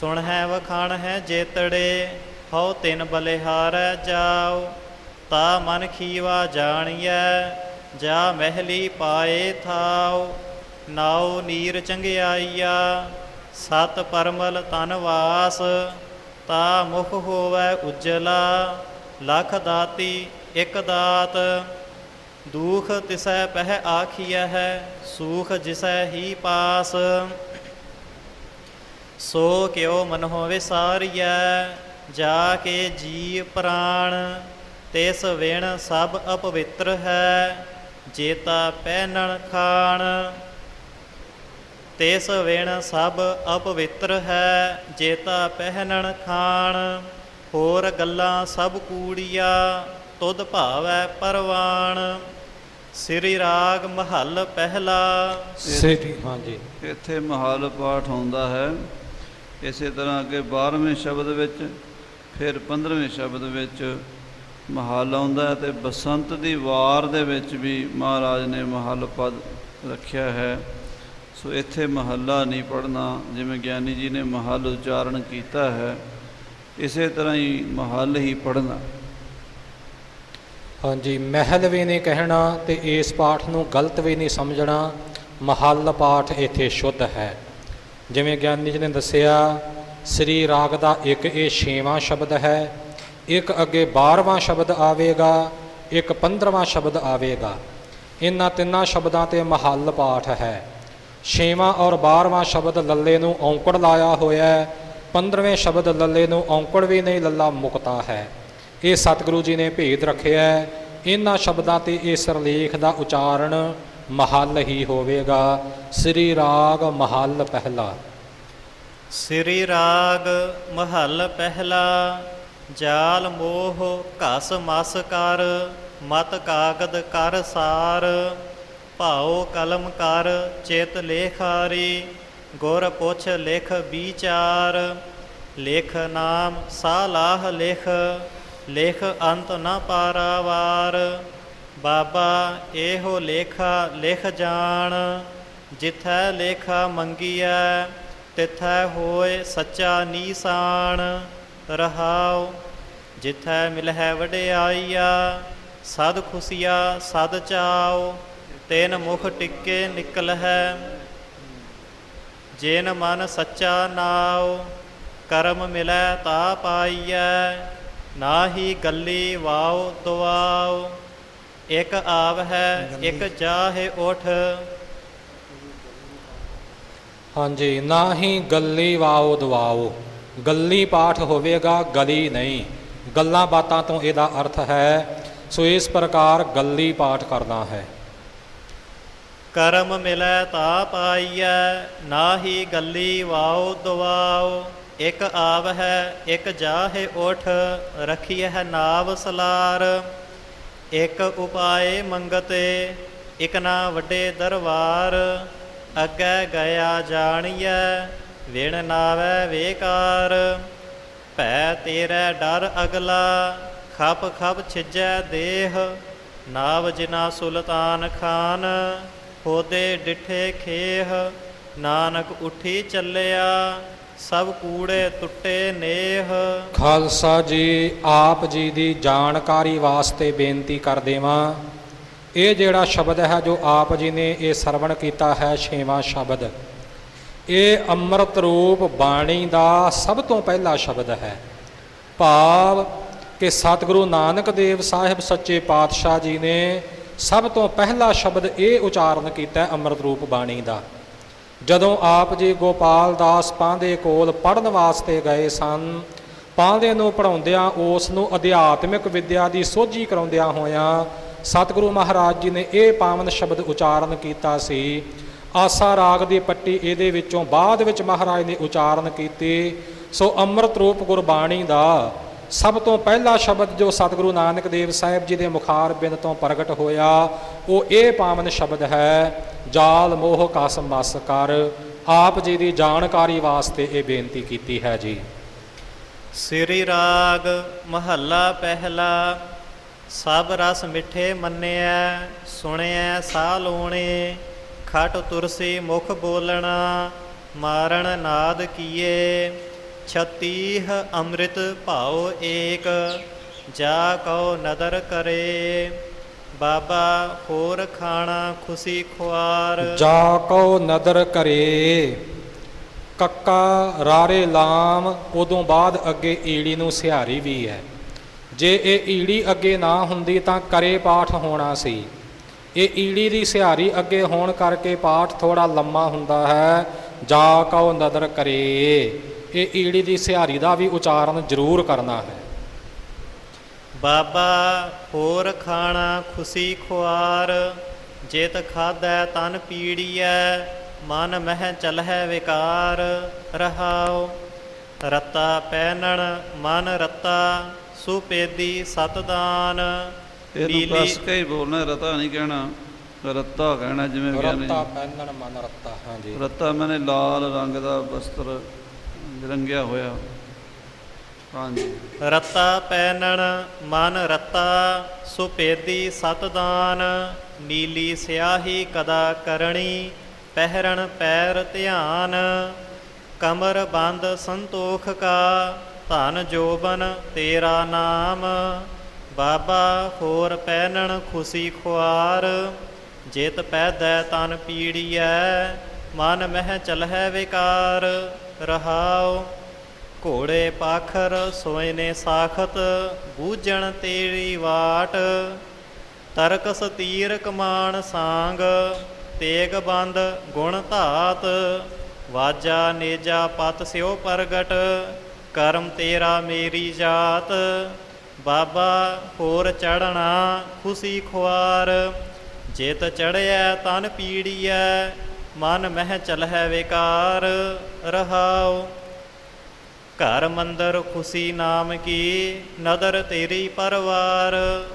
ਸੁਣ ਹੈ ਵਖਾਣ ਹੈ ਜੇਤੜੇ, ਹਉ ਤਿਨ ਬਲਿਹਾਰੈ ਜਾਉ। ਤਾ ਮਨ ਖੀਵਾ ਜਾਣੀਐ, ਜਾ ਮਹਿਲੀ ਪਾਏ ਥਾਉ। ਨਾਉ ਨੀਰ ਚੰਗਿਆਈਆ, ਸਤ ਪਰਮਲ ਤਨ ਵਾਸ। ਤਾ ਮੁਖ ਹੋਵੈ ਉਜਲਾ, ਲਖ ਦਾਤੀ ਇਕ ਦਾਤ। ਦੂਖ ਤਿਸੈ ਪਹਿ ਆਖੀਐ ਹੈ, ਸੂਖ ਜਿਸੈ ਹੀ ਪਾਸ। ਸੋ ਕਿਉ ਮਨਹੁ ਵਿਸਾਰੀਐ ਜਾ ਕੇ ਜੀ ਪ੍ਰਾਣ ਤਿਸ ਵਿਣ ਸਭ ਅਪਵਿੱਤਰ ਹੈ ਜੇਤਾ ਪਹਿਨਣ ਖਾਣ। ਤਿਸ ਵਿਣ ਸਭ ਅਪਵਿੱਤਰ ਹੈ ਜੇਤਾ ਪਹਿਨਣ ਖਾਣ। ਹੋਰ ਗੱਲਾਂ ਸਭ ਕੂੜੀਆ ਤੁਧ ਭਾਵੈ ਪਰਵਾਣ। ਸ੍ਰੀ ਰਾਗ ਮਹੱਲ ਪਹਿਲਾ। ਸ੍ਰੀ ਹਾਂਜੀ। ਇੱਥੇ ਮਹਾਲ ਪਾਠ ਹੁੰਦਾ ਹੈ। ਇਸੇ ਤਰ੍ਹਾਂ ਅੱਗੇ 12ਵੇਂ ਸ਼ਬਦ ਵਿੱਚ, ਫਿਰ 15ਵੇਂ ਸ਼ਬਦ ਵਿੱਚ ਮਹਾਲ ਆਉਂਦਾ ਹੈ ਤੇ ਬਸੰਤ ਦੀ ਵਾਰ ਦੇ ਵਿੱਚ ਵੀ ਮਹਾਰਾਜ ਨੇ ਮਹੱਲ ਪਦ ਰੱਖਿਆ ਹੈ। ਸੋ ਇੱਥੇ ਮਹੱਲਾ ਨਹੀਂ ਪੜਨਾ ਜਿਵੇਂ ਗਿਆਨੀ ਜੀ ਨੇ ਮਹੱਲ ਉਚਾਰਨ ਕੀਤਾ ਹੈ, ਇਸੇ ਤਰ੍ਹਾਂ ਹੀ ਮਹੱਲ ਹੀ ਪੜਨਾ ਹਾਂਜੀ, ਮਹਿਲ ਵੀ ਨਹੀਂ ਕਹਿਣਾ ਤੇ ਇਸ ਪਾਠ ਨੂੰ ਗਲਤ ਵੀ ਨਹੀਂ ਸਮਝਣਾ, ਮਹੱਲ ਪਾਠ ਇੱਥੇ ਸ਼ੁੱਧ ਹੈ। ਜਿਵੇਂ ਗਿਆਨੀ ਜੀ ਨੇ ਦੱਸਿਆ, ਸ੍ਰੀ ਰਾਗ ਦਾ ਇੱਕ ਇਹ ਛੇਵਾਂ ਸ਼ਬਦ ਹੈ, ਇੱਕ ਅੱਗੇ 12ਵਾਂ ਸ਼ਬਦ ਆਵੇਗਾ, ਇੱਕ 15ਵਾਂ ਸ਼ਬਦ ਆਵੇਗਾ। ਇਹਨਾਂ ਤਿੰਨਾਂ ਸ਼ਬਦਾਂ ਤੇ ਮਹੱਲ ਪਾਠ ਹੈ। ਛੇਵਾਂ ਔਰ 12ਵਾਂ ਸ਼ਬਦ ਲੱਲੇ ਨੂੰ ਔਂਕੜ ਲਾਇਆ ਹੋਇਆ ਹੈ 15ਵੇਂ ਸ਼ਬਦ ਲੱਲੇ ਨੂੰ ਔਂਕੜ ਵੀ ਨਹੀਂ, ਲੱਲਾ ਮੁਕਤਾ ਹੈ। ਇਹ ਸਤਿਗੁਰੂ ਜੀ ਨੇ ਭੇਦ ਰੱਖਿਆ ਹੈ। ਇਹਨਾਂ ਸ਼ਬਦਾਂ ਤੇ ਇਹ ਸਰਲੇਖ ਦਾ ਉਚਾਰਨ ਮਹੱਲ ਹੀ ਹੋਵੇਗਾ। ਸ੍ਰੀ ਰਾਗ ਮਹੱਲ ਪਹਿਲਾ। ਸ੍ਰੀ ਰਾਗ ਮਹੱਲ ਪਹਿਲਾ, ਜਾਲ ਮੋਹ ਘਸ ਮਸ ਕਰ, ਮਤ ਕਾਗਦ ਕਰ ਸਾਰ, ਭਾਉ ਕਲਮ ਕਰ ਚੇਤ ਲੇਖਾਰੀ, ਗੁਰ ਪੁੱਛ ਲਿਖ ਵਿਚਾਰ, ਲੇਖ ਨਾਮ ਸਾਲਾਹ ਲੇਖ ਲੇਖ ਅੰਤ ਨਾ ਪਾਰਾਵਾਰ। ਬਾਬਾ, ਇਹੋ ਲੇਖਾ ਲਿਖ ਜਾਣ, ਜਿਥੈ ਲੇਖਾ ਮੰਗੀਐ, ਤਿਥੈ ਹੋਏ ਸੱਚਾ ਨੀਸਾਨ। ਰਹਾਉ, ਜਿਥੈ ਮਿਲਹਿ ਵਡਿਆਈਆ, ਸਦ ਖੁਸ਼ੀਆ ਸਦ ਚਾਉ, ਤੈਨ ਮੁਖ ਟਿੱਕੇ ਨਿਕਲ ਹੈ ਜਿਨ ਮਨ ਸੱਚਾ ਨਾਉ, ਕਰਮ ਮਿਲੈ ਤਾ ਪਾਈਐ, ਨਾਹੀ ਗੱਲੀ ਵਾਉ ਦੁਆਉ। ਇਕ ਆਵ ਹੈ ਇਕ ਜਾਹੇ ਉਠ। ਹਾਂਜੀ ਨਾ ਹੀ ਗੱਲੀ ਵਾਓ ਦਵਾਓ। ਗੱਲੀ ਪਾਠ ਹੋਵੇਗਾ ਗਲੀ ਨਹੀਂ। ਗੱਲਾਂ ਬਾਤਾਂ ਤੋਂ ਇਹਦਾ ਅਰਥ ਹੈ ਸੋ ਇਸ ਪ੍ਰਕਾਰ ਗੱਲੀ ਪਾਠ ਕਰਨਾ ਹੈ। ਕਰਮ ਮਿਲੈ ਤਾ ਪਾਈਐ ਨਾਹੀ ਗੱਲੀ ਵਾਉ ਦਵਾਉ ਇਕ ਆਵ ਹੈ ਇਕ ਜਾਹੇ ਉਠ ਰਖੀਐ ਨਾਵ ਸਲਾਰ। ਇਕ ਉਪਾਏ ਮੰਗਤੇ, ਇਕ ਨਾ ਵੱਡੇ ਦਰਬਾਰ, ਅੱਗੇ ਗਿਆ ਜਾਣੀਐ, ਵਿਣ ਨਾਵੈ ਵੇਕਾਰ। ਭੈ ਤੇਰੇ ਡਰ ਅਗਲਾ, ਖਪ ਖਪ ਛਿਜੈ ਦੇਹ। ਨਾਵ ਜਿਨਾ ਸੁਲਤਾਨ ਖਾਨ, ਹੋਦੇ ਡਿਠੇ ਖੇਹ। ਨਾਨਕ ਉਠੀ ਚੱਲਿਆ ਸਭ ਕੂੜੇ ਟੁੱਟੇ ਨੇਹ। ਖਾਲਸਾ ਜੀ, ਆਪ ਜੀ ਦੀ ਜਾਣਕਾਰੀ ਵਾਸਤੇ ਬੇਨਤੀ ਕਰ ਦੇਵਾਂ। ਇਹ ਜਿਹੜਾ ਸ਼ਬਦ ਹੈ ਜੋ ਆਪ ਜੀ ਨੇ ਇਹ ਸਰਵਣ ਕੀਤਾ ਹੈ ਛੇਵਾਂ ਸ਼ਬਦ, ਇਹ ਅੰਮ੍ਰਿਤ ਰੂਪ ਬਾਣੀ ਦਾ ਸਭ ਤੋਂ ਪਹਿਲਾ ਸ਼ਬਦ ਹੈ। ਭਾਵ ਕਿ ਸਤਿਗੁਰੂ ਨਾਨਕ ਦੇਵ ਸਾਹਿਬ ਸੱਚੇ ਪਾਤਸ਼ਾਹ ਜੀ ਨੇ ਸਭ ਤੋਂ ਪਹਿਲਾ ਸ਼ਬਦ ਇਹ ਉਚਾਰਨ ਕੀਤਾ ਅੰਮ੍ਰਿਤ ਰੂਪ ਬਾਣੀ ਦਾ। ਜਦੋਂ ਆਪ ਜੀ ਗੋਪਾਲ ਦਾਸ ਪਾਂਦੇ ਕੋਲ ਪੜਨ ਵਾਸਤੇ ਗਏ ਸਨ ਪਾਂਦੇ ਨੂੰ ਪੜਾਉਂਦਿਆਂ ਉਸ ਨੂੰ ਅਧਿਆਤਮਿਕ ਵਿਦਿਆ ਦੀ ਸੋਝੀ ਕਰਾਉਂਦਿਆਂ ਹੋਇਆਂ ਸਤਿਗੁਰੂ ਮਹਾਰਾਜ ਜੀ ਨੇ ਇਹ ਪਾਵਨ ਸ਼ਬਦ ਉਚਾਰਨ ਕੀਤਾ ਸੀ। ਆਸਾ ਰਾਗ ਦੀ ਪੱਟੀ ਇਹਦੇ ਵਿੱਚੋਂ ਬਾਅਦ ਵਿੱਚ ਮਹਾਰਾਜ ਨੇ ਉਚਾਰਨ ਕੀਤੀ, ਸੋ ਅੰਮ੍ਰਿਤ ਰੂਪ ਗੁਰਬਾਣੀ ਦਾ ਸਭ ਤੋਂ ਪਹਿਲਾ ਸ਼ਬਦ ਜੋ ਸਤਿਗੁਰੂ ਨਾਨਕ ਦੇਵ ਸਾਹਿਬ ਜੀ ਦੇ ਮੁਖਾਰ ਬਿੰਦ ਤੋਂ ਪ੍ਰਗਟ ਹੋਇਆ, ਉਹ ਇਹ ਪਾਵਨ ਸ਼ਬਦ ਹੈ, ਜਾਲ ਮੋਹ ਕਸ ਮਸ ਕਰ। ਆਪ ਜੀ ਦੀ ਜਾਣਕਾਰੀ ਵਾਸਤੇ ਇਹ ਬੇਨਤੀ ਕੀਤੀ ਹੈ ਜੀ। ਸ੍ਰੀ ਰਾਗ ਮਹੱਲਾ ਪਹਿਲਾ, ਸਭ ਰਸ ਮਿੱਠੇ ਮੰਨਿਆ ਸੁਣਿਆ ਸਾਹ ਲੋਣੇ, ਖਟ ਤੁਰਸੀ ਮੁਖ ਬੋਲਣਾ ਮਾਰਨ ਨਾਦ ਕੀਏ। ਛਤੀਹ ਅੰਮ੍ਰਿਤ ਭਾਉ ਏਕ, ਜਾ ਕਉ ਨਦਰ ਕਰੇ। ਬਾਬਾ ਹੋਰ ਖਾਣਾ ਖੁਸ਼ੀ ਖੁਆਰ। ਜਾ ਕਉ ਨਦਰ ਕਰੇ, ਕੱਕਾ ਰਾਰੇ ਲਾਮ, ਉਦੋਂ ਬਾਅਦ ਅੱਗੇ ਈੜੀ ਨੂੰ ਸਿਹਾਰੀ ਵੀ ਹੈ। ਜੇ ਇਹ ਈੜੀ ਅੱਗੇ ਨਾ ਹੁੰਦੀ ਤਾਂ ਕਰੇ ਪਾਠ ਹੋਣਾ ਸੀ। ਇਹ ਈੜੀ ਦੀ ਸਿਹਾਰੀ ਅੱਗੇ ਹੋਣ ਕਰਕੇ ਪਾਠ ਥੋੜਾ ਲੰਮਾ ਹੁੰਦਾ ਹੈ। ਜਾ ਕਉ ਨਦਰ ਕਰੇ। ਇਹ ਈੜੀ ਦੀ ਸਿਹਾਰੀ ਦਾ ਵੀ ਉਚਾਰਨ ਜ਼ਰੂਰ ਕਰਨਾ ਹੈ। ਬਾਬਾ ਹੋਰ ਖਾਣਾ ਖੁਸ਼ੀ ਖੁਆਰ ਜੇਤ ਖਾਧੈ ਤਨ ਪੀੜੀਐ ਮਨ ਮਹਿ ਚਲਹਿ ਵਿਕਾਰ ਰਹਾਉ। ਰਤਾ ਪੈਨਣ ਮਨ ਰਤਾ ਸੁਪੇਦੀ ਸਤਦਾਨ। ਇਹਨੂੰ ਨੀਲੀ ਕਸ ਕੇ ਹੀ ਬੋਲਣਾ ਰਤਾ ਨਹੀਂ ਕਹਿਣਾ। ਰੱਤਾ ਕਹਿਣਾ ਜਿਵੇਂ ਗਿਆਨੀ ਰੱਤਾ ਪੈਨਣ ਮਨ ਰੱਤਾ ਹਾਂਜੀ। ਰੱਤਾ ਮੈਨੇ ਲਾਲ ਰੰਗ ਦਾ ਵਸਤਰ ਰੰਗਿਆ ਹੋਇਆ। ਹਾਂਜੀ। ਰਤਾ ਪੈਨਣ, ਮਨ ਰਤਾ ਸੁਪੇਦੀ ਸਤਦਾਨ, ਨੀਲੀ ਸਿਆਹੀ ਕਦਾ ਕਰਣੀ ਪਹਿਰਣ ਪੈਰ ਧਿਆਨ, ਕਮਰ ਬੰਦ ਸੰਤੋਖ ਕਾ, ਧਨ ਜੋਬਨ ਤੇਰਾ ਨਾਮ, ਬਾਬਾ ਹੋਰ ਪਹਿਨਣ ਖੁਸ਼ੀ ਖੁਆਰ, ਜਿਤ ਪੈਦੈ ਤਨ ਪੀੜੀਐ, ਮਨ ਮਹਿ ਚਲਹਿ ਵਿਕਾਰ। ਰਹਾਉ। ਘੋੜੇ ਪਾਖਰ ਸੋਇਨੇ ਸਾਖਤ, ਬੂਝਣ ਤੇਰੀ ਵਾਟ। ਤਰਕਸ ਤੀਰ ਕਮਾਨ ਸਾੰਗ, ਤੇਗ ਬੰਦ ਗੁਣ ਧਾਤ। ਵਾਜਾ ਨੇਜਾ ਪਤ ਸਿਓ ਪ੍ਰਗਟ, ਕਰਮ ਤੇਰਾ ਮੇਰੀ ਜਾਤ। ਬਾਬਾ ਹੋਰ ਚੜਨਾ ਖੁਸ਼ੀ ਖੁਆਰ, ਜਿਤ ਚੜਿਆ ਤਨ ਪੀੜੀਐ ਮਨ ਮਹਿ ਚਲਹਿ ਵਿਕਾਰ ਰਹਾਉ। ਘਰ ਮੰਦਰ ਖੁਸ਼ੀ ਨਾਮ ਕੀ ਨਦਰ ਤੇਰੀ ਪਰਵਾਰ।